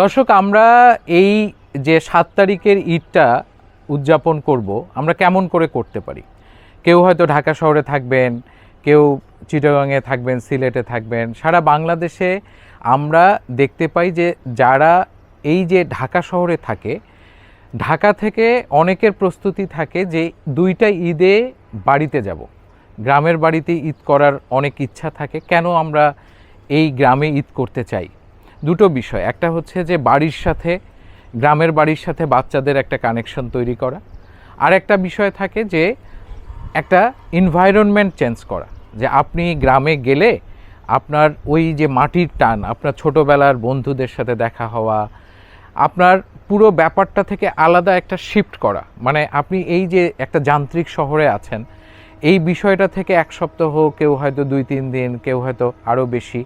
দর্শক, আমরা এই যে সাত তারিখের ঈদটা উদযাপন করব, আমরা কেমন করে করতে পারি? কেউ হয়তো ঢাকা শহরে থাকবেন, কেউ চিটাগাংয়ে থাকবেন, সিলেটে থাকবেন, সারা বাংলাদেশে আমরা দেখতে পাই যে যারা এই যে ঢাকা শহরে থাকে, ঢাকা থেকে অনেকের প্রস্তুতি থাকে যে দুইটা ঈদে বাড়িতে যাব। গ্রামের বাড়িতে ঈদ করার অনেক ইচ্ছা থাকে, কেন আমরা এই গ্রামে ঈদ করতে চাই? দুটো বিষয়। একটা হচ্ছে যে বাড়ির সাথে, গ্রামের বাড়ির সাথে বাচ্চাদের একটা কানেকশন তৈরি করা। আর একটা বিষয় থাকে যে একটা এনভায়রনমেন্ট চেঞ্জ করা। যে আপনি গ্রামে গেলে আপনার ওই যে মাটির টান, আপনার ছোটোবেলার বন্ধুদের সাথে দেখা হওয়া, আপনার পুরো ব্যাপারটা থেকে আলাদা একটা শিফট করা। মানে আপনি এই যে একটা যান্ত্রিক শহরে আছেন, এই বিষয়টা থেকে এক সপ্তাহ কেউ হয়তো দুই, তিন দিন, কেউ হয়তো আরও বেশি।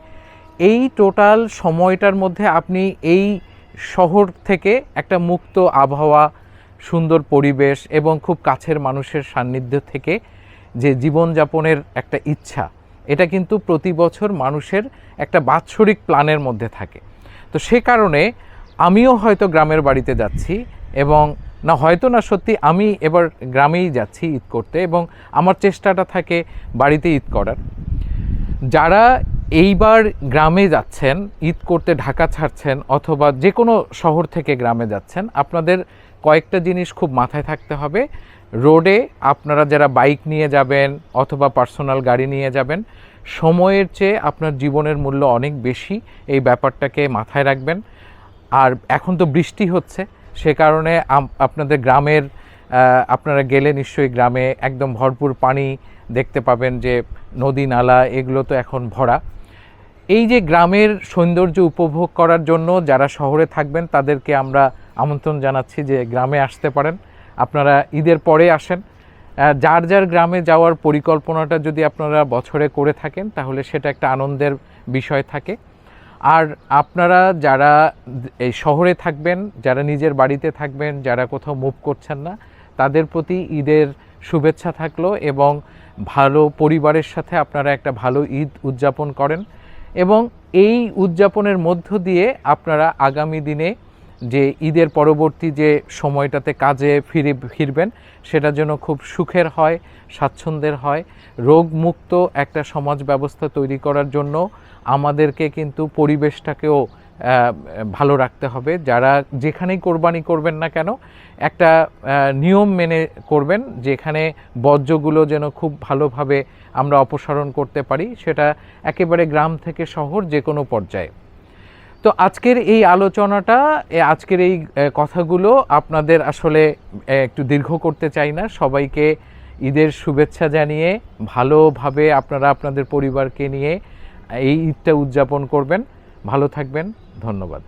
এই টোটাল সময়টার মধ্যে আপনি এই শহর থেকে একটা মুক্ত আবহাওয়া, সুন্দর পরিবেশ এবং খুব কাছের মানুষের সান্নিধ্য থেকে যে জীবনযাপনের একটা ইচ্ছা, এটা কিন্তু প্রতি বছর মানুষের একটা বাৎসরিক প্ল্যানের মধ্যে থাকে। তো সে কারণে আমিও হয়তো গ্রামের বাড়িতে যাচ্ছি এবং না, হয়তো না, সত্যি আমি এবার গ্রামেই যাচ্ছি ঈদ করতে এবং আমার চেষ্টাটা থাকে বাড়িতে ঈদ করার। যারা এইবার গ্রামে যাচ্ছেন, ঈদ করতে ঢাকা ছাড়ছেন অথবা যে কোনো শহর থেকে গ্রামে যাচ্ছেন, আপনাদের কয়েকটা জিনিস খুব মাথায় থাকতে হবে। রোডে আপনারা যারা বাইক নিয়ে যাবেন অথবা পার্সোনাল গাড়ি নিয়ে যাবেন, সময়ের চেয়ে আপনার জীবনের মূল্য অনেক বেশি, এই ব্যাপারটাকে মাথায় রাখবেন। আর এখন তো বৃষ্টি হচ্ছে, সে কারণে আপনাদের গ্রামের আপনারা গেলে নিশ্চয়ই গ্রামে একদম ভরপুর পানি দেখতে পাবেন যে নদী, নালা, এগুলো তো এখন ভরা। এই যে গ্রামের সৌন্দর্য উপভোগ করার জন্য যারা শহরে থাকবেন, তাদেরকে আমরা আমন্ত্রণ জানাচ্ছি যে গ্রামে আসতে পারেন। আপনারা ঈদের পরে আসেন। যার যার গ্রামে যাওয়ার পরিকল্পনাটা যদি আপনারা বছরে করে থাকেন, তাহলে সেটা একটা আনন্দের বিষয় থাকে। আর আপনারা যারা এই শহরে থাকবেন, যারা নিজের বাড়িতে থাকবেন, যারা কোথাও মুভ করছেন না, তাদের প্রতি ঈদের শুভেচ্ছা থাকল এবং ভালো পরিবারের সাথে আপনারা একটা ভালো ঈদ উদযাপন করেন। এবং এই উদযাপনের মধ্য দিয়ে আপনারা আগামী দিনে যে ঈদের পরবর্তী যে সময়টাতে কাজে ফিরে, ফিরবেন, সেটা যেন খুব সুখের হয়, স্বাচ্ছন্দ্যের হয়, রোগমুক্ত একটা সমাজ ব্যবস্থা তৈরি করার জন্য আমাদেরকে কিন্তু পরিবেশটাকেও ভালো রাখতে হবে। যারা যেখানেই কোরবানি করবেন না কেন, একটা নিয়ম মেনে করবেন যেখানে বর্জ্যগুলো যেন খুব ভালোভাবে আমরা অপসারণ করতে পারি, সেটা একেবারে গ্রাম থেকে শহর যে কোনো পর্যায়ে। তো আজকের এই আলোচনাটা আজকের এই কথাগুলো আপনাদের আসলে একটু দীর্ঘ করতে চাই না। সবাইকে ঈদের শুভেচ্ছা জানিয়ে ভালোভাবে আপনারা আপনাদের পরিবারকে নিয়ে এই ঈদটা উদযাপন করবেন। ভালো থাকবেন ধন্যবাদ।